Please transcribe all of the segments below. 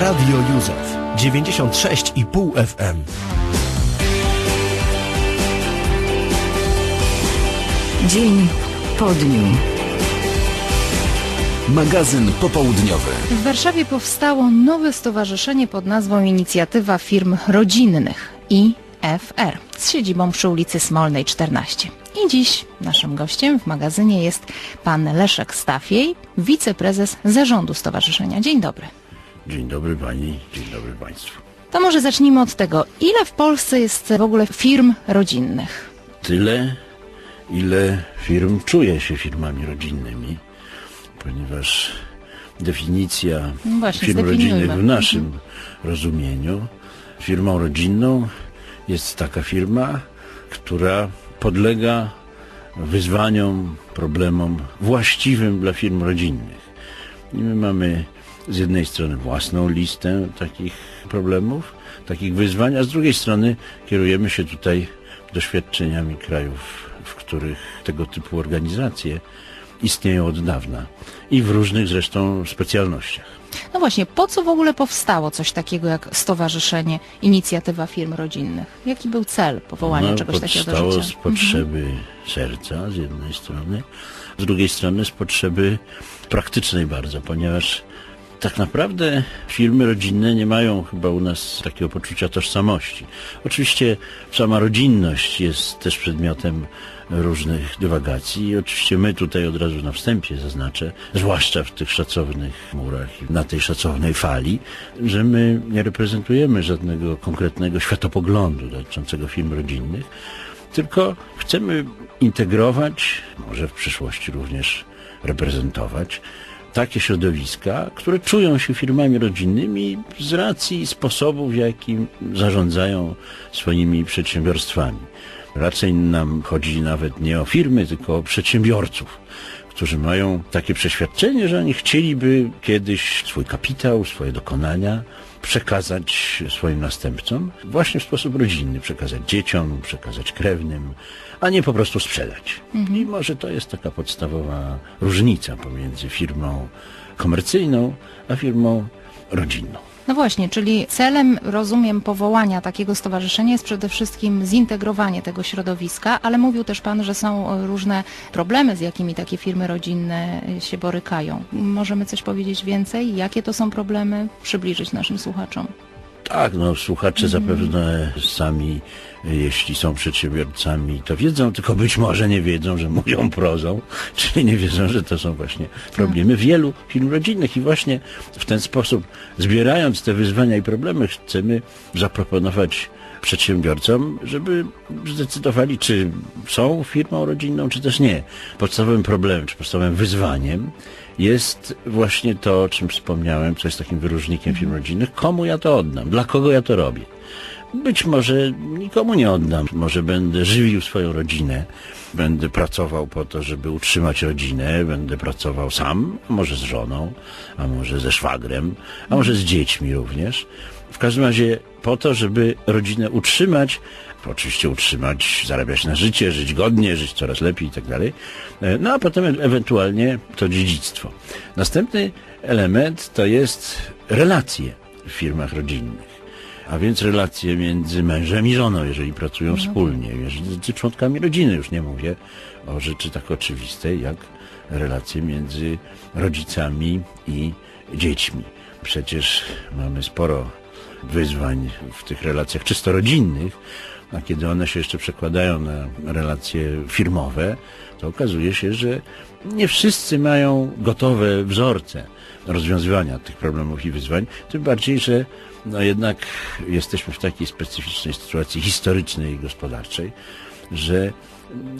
Radio Józef 96,5 FM. Dzień po dniu. Magazyn popołudniowy. W Warszawie powstało nowe stowarzyszenie pod nazwą Inicjatywa Firm Rodzinnych IFR z siedzibą przy ulicy Smolnej 14. I dziś naszym gościem w magazynie jest pan Leszek Stafiej, wiceprezes zarządu stowarzyszenia. Dzień dobry. Dzień dobry pani, dzień dobry państwu. To może zacznijmy od tego, ile w Polsce jest w ogóle firm rodzinnych? Tyle, ile firm czuje się firmami rodzinnymi, ponieważ definicja No właśnie, firm rodzinnych w naszym rozumieniu, firmą rodzinną jest taka firma, która podlega wyzwaniom, problemom właściwym dla firm rodzinnych. I my mamy z jednej strony własną listę takich problemów, takich wyzwań, a z drugiej strony kierujemy się tutaj doświadczeniami krajów, w których tego typu organizacje istnieją od dawna i w różnych zresztą specjalnościach. No właśnie, po co w ogóle powstało coś takiego jak Stowarzyszenie Inicjatywa Firm Rodzinnych? Jaki był cel powołania No, czegoś takiego do powstało życia? z potrzeby serca z jednej strony, z drugiej strony z potrzeby praktycznej bardzo, ponieważ tak naprawdę firmy rodzinne nie mają chyba u nas takiego poczucia tożsamości. Oczywiście sama rodzinność jest też przedmiotem różnych dywagacji i oczywiście my tutaj od razu na wstępie zaznaczę, zwłaszcza w tych szacownych murach na tej szacownej fali, że my nie reprezentujemy żadnego konkretnego światopoglądu dotyczącego firm rodzinnych, tylko chcemy integrować, może w przyszłości również reprezentować, takie środowiska, które czują się firmami rodzinnymi z racji sposobu, w jakim zarządzają swoimi przedsiębiorstwami. Raczej nam chodzi nawet nie o firmy, tylko o przedsiębiorców, którzy mają takie przeświadczenie, że oni chcieliby kiedyś swój kapitał, swoje dokonania przekazać swoim następcom właśnie w sposób rodzinny, przekazać dzieciom, przekazać krewnym, a nie po prostu sprzedać. I może to jest taka podstawowa różnica pomiędzy firmą komercyjną, a firmą rodzinną. No właśnie, czyli celem, rozumiem, powołania takiego stowarzyszenia jest przede wszystkim zintegrowanie tego środowiska, ale mówił też Pan, że są różne problemy, z jakimi takie firmy rodzinne się borykają. Możemy coś powiedzieć więcej? Jakie to są problemy? Przybliżyć naszym słuchaczom. Tak, no słuchacze zapewne sami, jeśli są przedsiębiorcami, to wiedzą, tylko być może nie wiedzą, że mówią prozą, czyli nie wiedzą, że to są właśnie problemy wielu firm rodzinnych. I właśnie w ten sposób, zbierając te wyzwania i problemy, chcemy zaproponować przedsiębiorcom, żeby zdecydowali, czy są firmą rodzinną, czy też nie. Podstawowym problemem, czy podstawowym wyzwaniem jest właśnie to, o czym wspomniałem, co jest takim wyróżnikiem firm rodzinnych. Komu ja to oddam? Dla kogo ja to robię? Być może nikomu nie oddam. Może będę żywił swoją rodzinę, będę pracował po to, żeby utrzymać rodzinę, będę pracował sam, a może z żoną, a może ze szwagrem, a może z dziećmi również. W każdym razie po to, żeby rodzinę utrzymać, oczywiście utrzymać, zarabiać na życie, żyć godnie, żyć coraz lepiej i tak dalej. E, No a potem ewentualnie to dziedzictwo. Następny element to jest relacje w firmach rodzinnych. A więc relacje między mężem i żoną, jeżeli pracują wspólnie, między członkami rodziny, już nie mówię o rzeczy tak oczywistej, jak relacje między rodzicami i dziećmi. Przecież mamy sporo wyzwań w tych relacjach czysto rodzinnych, a kiedy one się jeszcze przekładają na relacje firmowe, to okazuje się, że nie wszyscy mają gotowe wzorce rozwiązywania tych problemów i wyzwań, tym bardziej, że no jednak jesteśmy w takiej specyficznej sytuacji historycznej i gospodarczej, że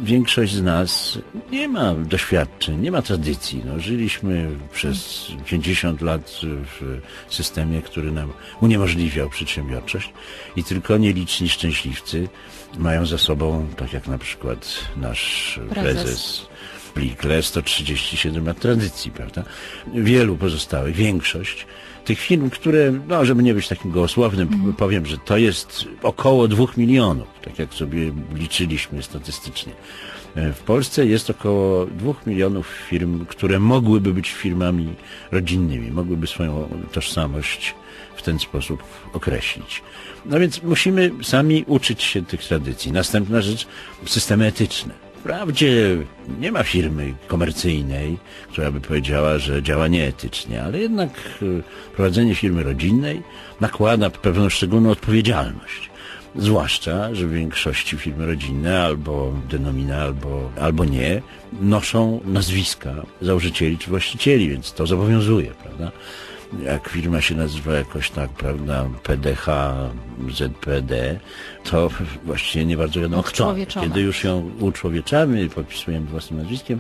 większość z nas nie ma doświadczeń, nie ma tradycji. No, żyliśmy przez 50 lat w systemie, który nam uniemożliwiał przedsiębiorczość i tylko nieliczni szczęśliwcy mają za sobą, tak jak na przykład nasz Prezes. prezes Blikle 137 lat tradycji, prawda? Wielu pozostałych, większość tych firm, które, no żeby nie być takim gołosłownym, powiem, że to jest około dwóch milionów, tak jak sobie liczyliśmy statystycznie. E, W Polsce jest około dwóch milionów firm, które mogłyby być firmami rodzinnymi, mogłyby swoją tożsamość w ten sposób określić. No więc musimy sami uczyć się tych tradycji. Następna rzecz, systemy etyczne. Wprawdzie nie ma firmy komercyjnej, która by powiedziała, że działa nieetycznie, ale jednak y, prowadzenie firmy rodzinnej nakłada pewną szczególną odpowiedzialność. Zwłaszcza, że w większości firmy rodzinne albo denomina, albo, albo nie, noszą nazwiska założycieli czy właścicieli, więc to zobowiązuje, prawda? Jak firma się nazywa jakoś tak, prawda, PDH, ZPD, to właściwie nie bardzo wiadomo kto. Kiedy już ją uczłowieczamy, podpisujemy własnym nazwiskiem,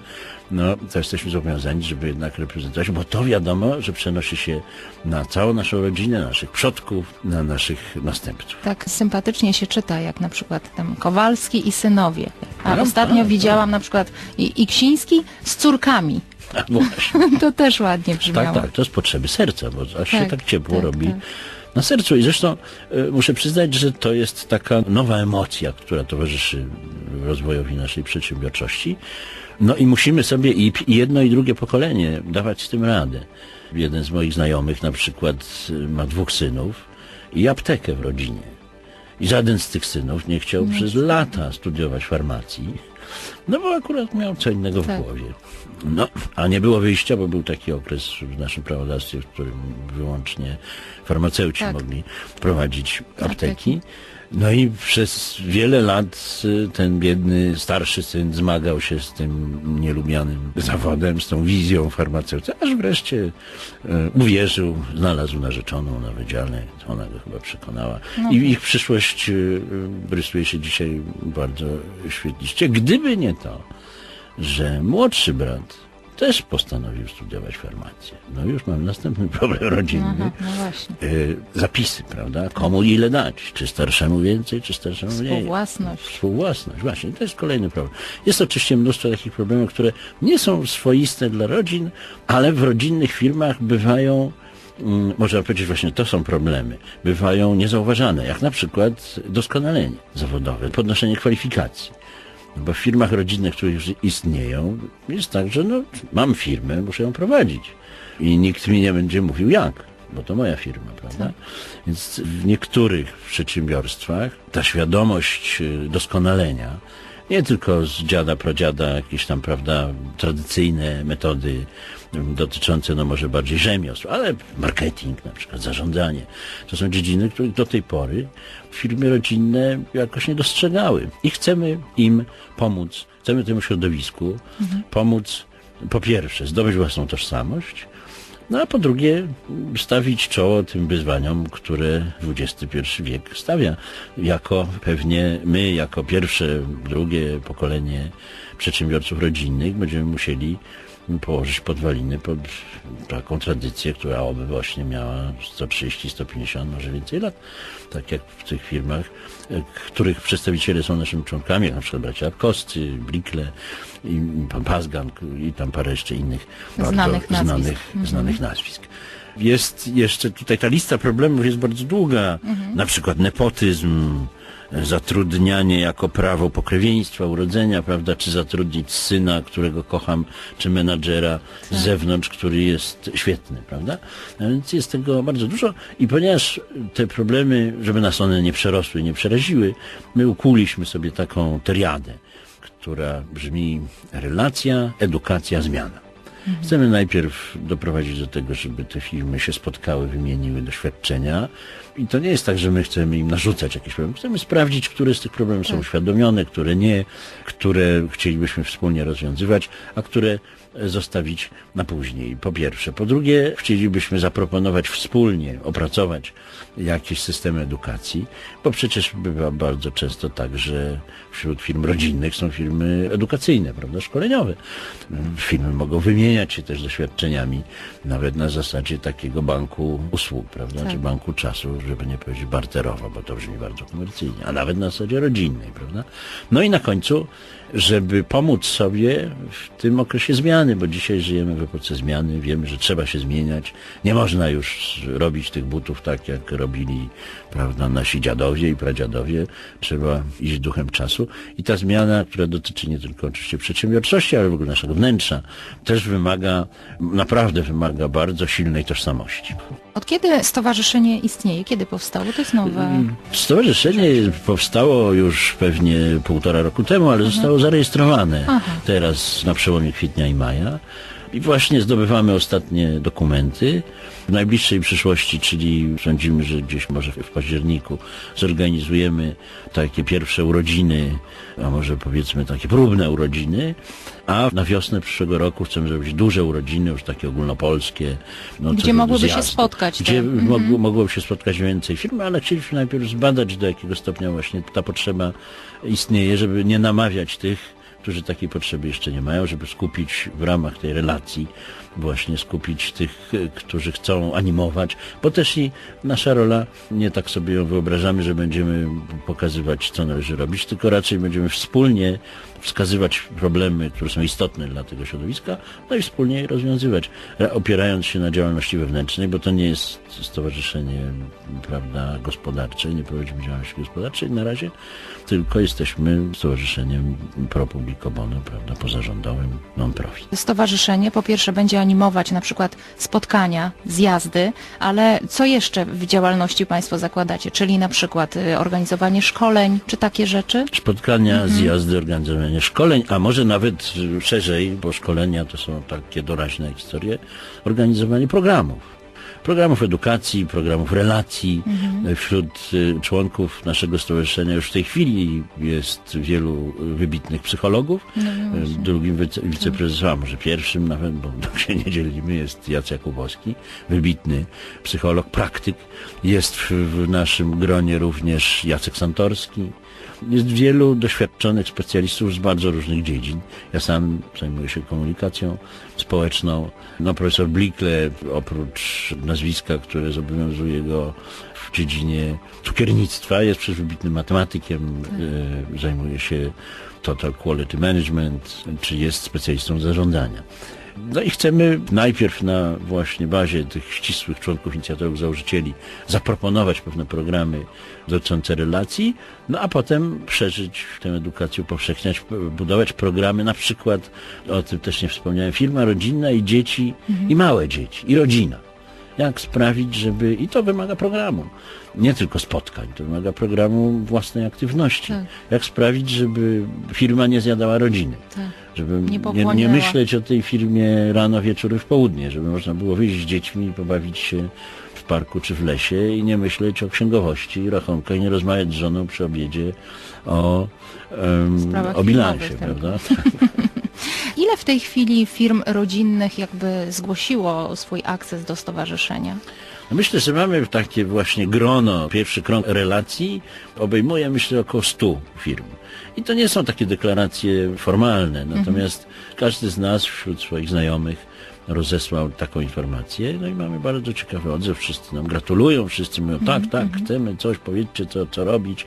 no to jesteśmy zobowiązani, żeby jednak reprezentować, bo to wiadomo, że przenosi się na całą naszą rodzinę, na naszych przodków, na naszych następców. Tak sympatycznie się czyta, jak na przykład tam Kowalski i synowie. A No, ostatnio tak, widziałam na przykład i Iksiński z córkami. Właśnie. To też ładnie brzmiało. Tak, tak, to z potrzeby serca, bo aż się Tak, tak ciepło tak, robi tak. na sercu. I zresztą y, muszę przyznać, że to jest taka nowa emocja, która towarzyszy rozwojowi naszej przedsiębiorczości. No i musimy sobie i, i jedno i drugie pokolenie dawać z tym radę. Jeden z moich znajomych na przykład y, ma dwóch synów i aptekę w rodzinie. I żaden z tych synów nie chciał przez lata studiować farmacji, no bo akurat miał co innego w Tak. głowie. No, a nie było wyjścia, bo był taki okres w naszym prawodawstwie, w którym wyłącznie farmaceuci Tak. mogli prowadzić apteki. Apteki. No i przez wiele lat y, ten biedny starszy syn zmagał się z tym nielubianym zawodem, z tą wizją farmaceuty, aż wreszcie y, uwierzył, znalazł narzeczoną na wydziale, ona go chyba przekonała. I ich przyszłość y, rysuje się dzisiaj bardzo świetliście. Gdyby nie to, że młodszy brat też postanowił studiować farmację. No już mam następny problem rodzinny. Aha, no właśnie. Y, zapisy, prawda? Komu ile dać? Czy starszemu więcej, czy starszemu mniej? Współwłasność. Współwłasność, właśnie. To jest kolejny problem. Jest oczywiście mnóstwo takich problemów, które nie są swoiste dla rodzin, ale w rodzinnych firmach bywają, mm, można powiedzieć właśnie, to są problemy, bywają niezauważane, jak na przykład doskonalenie zawodowe, podnoszenie kwalifikacji. No Bo w firmach rodzinnych, które już istnieją, jest tak, że no, mam firmę, muszę ją prowadzić. I nikt mi nie będzie mówił jak, bo to moja firma, prawda? Więc w niektórych przedsiębiorstwach ta świadomość y, doskonalenia, nie tylko z dziada, pradziada, jakieś tam, prawda, tradycyjne metody dotyczące, no może bardziej rzemiosł, ale marketing na przykład, zarządzanie. To są dziedziny, których do tej pory firmy rodzinne jakoś nie dostrzegały. I chcemy im pomóc, chcemy temu środowisku pomóc, po pierwsze, zdobyć własną tożsamość, no a po drugie, stawić czoło tym wyzwaniom, które XXI wiek stawia. Jako pewnie my, jako pierwsze, drugie pokolenie przedsiębiorców rodzinnych, będziemy musieli położyć podwaliny pod taką tradycję, która oby właśnie miała 130, 150, może więcej lat. Tak jak w tych firmach, e, których przedstawiciele są naszymi członkami, jak na przykład bracia Kosty, Blikle i pan Pazgan i tam parę jeszcze innych Znanych bardzo nazwisk. znanych, znanych nazwisk. Jest jeszcze tutaj ta lista problemów jest bardzo długa. Na przykład nepotyzm, zatrudnianie jako prawo pokrewieństwa, urodzenia, prawda, czy zatrudnić syna, którego kocham, czy menadżera z zewnątrz, który jest świetny, prawda? A więc jest tego bardzo dużo i ponieważ te problemy, żeby nas one nie przerosły, nie przeraziły, my ukuliśmy sobie taką teriadę, która brzmi relacja, edukacja, zmiana. Chcemy najpierw doprowadzić do tego, żeby te firmy się spotkały, wymieniły doświadczenia. I to nie jest tak, że my chcemy im narzucać jakieś problemy. Chcemy sprawdzić, które z tych problemów są uświadomione, które nie, które chcielibyśmy wspólnie rozwiązywać, a które zostawić na później. Po pierwsze. Po drugie, chcielibyśmy zaproponować wspólnie, opracować jakieś systemy edukacji, bo przecież bywa bardzo często tak, że wśród firm rodzinnych są firmy edukacyjne, prawda, szkoleniowe. Firmy mogą wymieniać się też doświadczeniami, nawet na zasadzie takiego banku usług, prawda, Tak. czy banku czasu, żeby nie powiedzieć barterowo, bo to brzmi bardzo komercyjnie, a nawet na zasadzie rodzinnej, prawda. No i na końcu, żeby pomóc sobie w tym okresie zmiany, bo dzisiaj żyjemy w epoce zmiany, wiemy, że trzeba się zmieniać, nie można już robić tych butów tak, jak robili, prawda, nasi dziadowie i pradziadowie, trzeba iść duchem czasu i ta zmiana, która dotyczy nie tylko oczywiście przedsiębiorczości, ale w ogóle naszego wnętrza, też wymaga, naprawdę wymaga bardzo silnej tożsamości. Od kiedy stowarzyszenie istnieje? Kiedy powstało? To jest nowe. Stowarzyszenie powstało już pewnie półtora roku temu, ale zostało zarejestrowane Aha. teraz na przełomie kwietnia i maja. I właśnie zdobywamy ostatnie dokumenty. W najbliższej przyszłości, czyli sądzimy, że gdzieś może w październiku zorganizujemy takie pierwsze urodziny, a może powiedzmy takie próbne urodziny, a na wiosnę przyszłego roku chcemy zrobić duże urodziny, już takie ogólnopolskie. No, Gdzie do mogłyby się spotkać Gdzie mogło, mogłoby się spotkać więcej firm, ale chcieliśmy najpierw zbadać, do jakiego stopnia właśnie ta potrzeba istnieje, żeby nie namawiać tych, którzy takiej potrzeby jeszcze nie mają, żeby skupić w ramach tej relacji, właśnie skupić tych, e, którzy chcą animować, bo też i nasza rola, nie tak sobie ją wyobrażamy, że będziemy pokazywać, co należy robić, tylko raczej będziemy wspólnie wskazywać problemy, które są istotne dla tego środowiska, no i wspólnie je rozwiązywać, ra- opierając się na działalności wewnętrznej, bo to nie jest stowarzyszenie, prawda, gospodarcze, nie prowadzimy działalności gospodarczej na razie, tylko jesteśmy stowarzyszeniem pro publico bono, prawda, pozarządowym, non-profit. Stowarzyszenie po pierwsze będzie animować na przykład spotkania, zjazdy, ale co jeszcze w działalności Państwo zakładacie? Czyli na przykład y, organizowanie szkoleń, czy takie rzeczy? Spotkania, zjazdy, organizowanie szkoleń, a może nawet y, szerzej, bo szkolenia to są takie doraźne historie, organizowanie programów. Programów edukacji, programów relacji. Y, Wśród y, członków naszego stowarzyszenia już w tej chwili jest wielu wybitnych psychologów. Y, Drugim wice, wiceprezesem, a może pierwszym nawet, bo tak się nie dzielimy, jest Jacek Jakubowski, wybitny psycholog, praktyk. Jest w, w naszym gronie również Jacek Santorski. Jest wielu doświadczonych specjalistów z bardzo różnych dziedzin. Ja sam zajmuję się komunikacją społeczną. No, profesor Blikle, oprócz nazwiska, które zobowiązuje go w dziedzinie cukiernictwa, jest przecież wybitnym matematykiem, e, zajmuje się total quality management, czy jest specjalistą zarządzania. No i chcemy najpierw na właśnie bazie tych ścisłych członków inicjatorów, założycieli zaproponować pewne programy dotyczące relacji, no a potem przeżyć tę edukację, upowszechniać, budować programy, na przykład, o tym też nie wspomniałem, firma rodzinna i dzieci, i małe dzieci, i rodzina. Jak sprawić, żeby, i to wymaga programu, nie tylko spotkań, to wymaga programu własnej aktywności. Tak. Jak sprawić, żeby firma nie zjadała rodziny. Tak. Żeby Nie nie, nie, myśleć o tej firmie rano, wieczór w południe, żeby można było wyjść z dziećmi i pobawić się w parku czy w lesie i nie myśleć o księgowości i rachunkach, i nie rozmawiać z żoną przy obiedzie o, Sprawach o bilansie, tak. prawda? Ile w tej chwili firm rodzinnych jakby zgłosiło swój akces do stowarzyszenia? No Myślę, że mamy takie właśnie grono, pierwszy krąg relacji obejmuje myślę około 100 firm. I to nie są takie deklaracje formalne, natomiast każdy z nas wśród swoich znajomych rozesłał taką informację, no i mamy bardzo ciekawy odzew, wszyscy nam gratulują, wszyscy mówią, tak, tak, chcemy coś, powiedzcie co, co robić.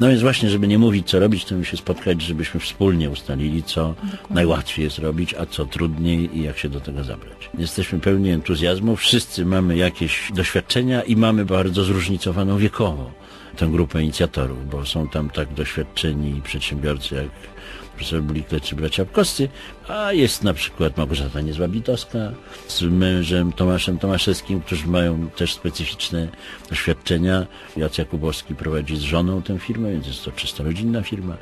No więc właśnie, żeby nie mówić co robić, chcemy się spotkać, żebyśmy wspólnie ustalili, co najłatwiej jest robić, a co trudniej i jak się do tego zabrać. Jesteśmy pełni entuzjazmu, wszyscy mamy jakieś doświadczenia i mamy bardzo zróżnicowaną wiekowo tę grupę inicjatorów, bo są tam tak doświadczeni przedsiębiorcy jak profesor Blikle czy bracia Apkowscy, a jest na przykład Małgorzata Niezłabitowska z mężem Tomaszem Tomaszewskim, którzy mają też specyficzne doświadczenia. Jacek Jakubowski prowadzi z żoną tę firmę, więc jest to czysto rodzinna firma.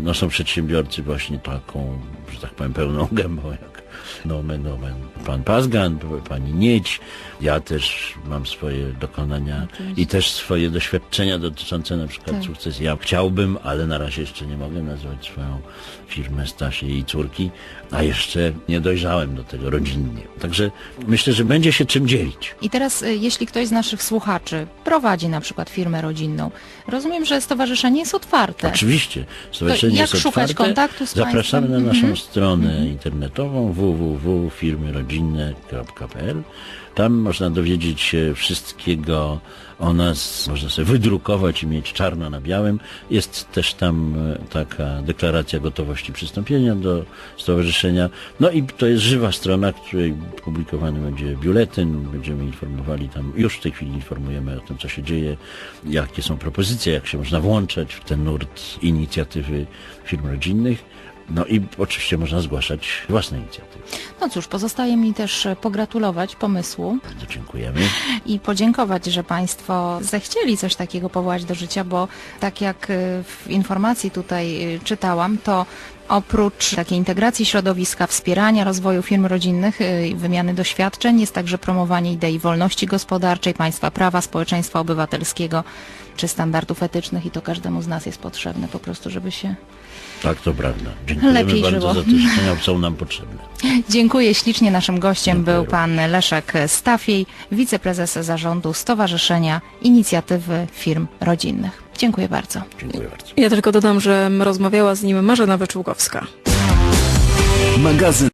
No są przedsiębiorcy właśnie taką, że tak powiem, pełną gębą, jak nomen, nomen, pan Pazgan, pani Nieć. Ja też mam swoje dokonania i też swoje doświadczenia dotyczące na przykład Tak. sukcesu. Ja chciałbym, ale na razie jeszcze nie mogę nazwać swoją firmę Stasie i córki, a jeszcze nie dojrzałem do tego rodzinnie. Także myślę, że będzie się czym dzielić. I teraz, y, jeśli ktoś z naszych słuchaczy prowadzi na przykład firmę rodzinną, rozumiem, że stowarzyszenie jest otwarte. Oczywiście, stowarzyszenie jak jest szukać otwarte. kontaktu z Zapraszamy państwem? na naszą Mhm. stronę internetową www.firmyrodzinne.pl. Tam można dowiedzieć się wszystkiego o nas, można sobie wydrukować i mieć czarno na białym. Jest też tam e, taka deklaracja gotowości przystąpienia do stowarzyszenia. No i to jest żywa strona, której publikowany będzie biuletyn. Będziemy informowali tam, już w tej chwili informujemy o tym, co się dzieje, jakie są propozycje, jak się można włączać w ten nurt inicjatywy firm rodzinnych. No i oczywiście można zgłaszać własne inicjatywy. No cóż, pozostaje mi też pogratulować pomysłu Bardzo dziękujemy. i podziękować, że Państwo zechcieli coś takiego powołać do życia, bo tak jak y, w informacji tutaj y, czytałam, to oprócz takiej integracji środowiska, wspierania rozwoju firm rodzinnych y, i wymiany doświadczeń jest także promowanie idei wolności gospodarczej, państwa prawa, społeczeństwa obywatelskiego czy standardów etycznych i to każdemu z nas jest potrzebne po prostu, żeby się... Tak, to prawda. Dziękujemy Lepiej bardzo żyło. za te życzenia, są nam potrzebne. Dziękuję ślicznie. Naszym gościem Dziękuję był pan Leszek Stafiej, wiceprezes zarządu Stowarzyszenia Inicjatywy Firm Rodzinnych. Dziękuję bardzo. Dziękuję bardzo. Ja tylko dodam, że rozmawiała z nim Marzena Wyczółkowska. Magazyn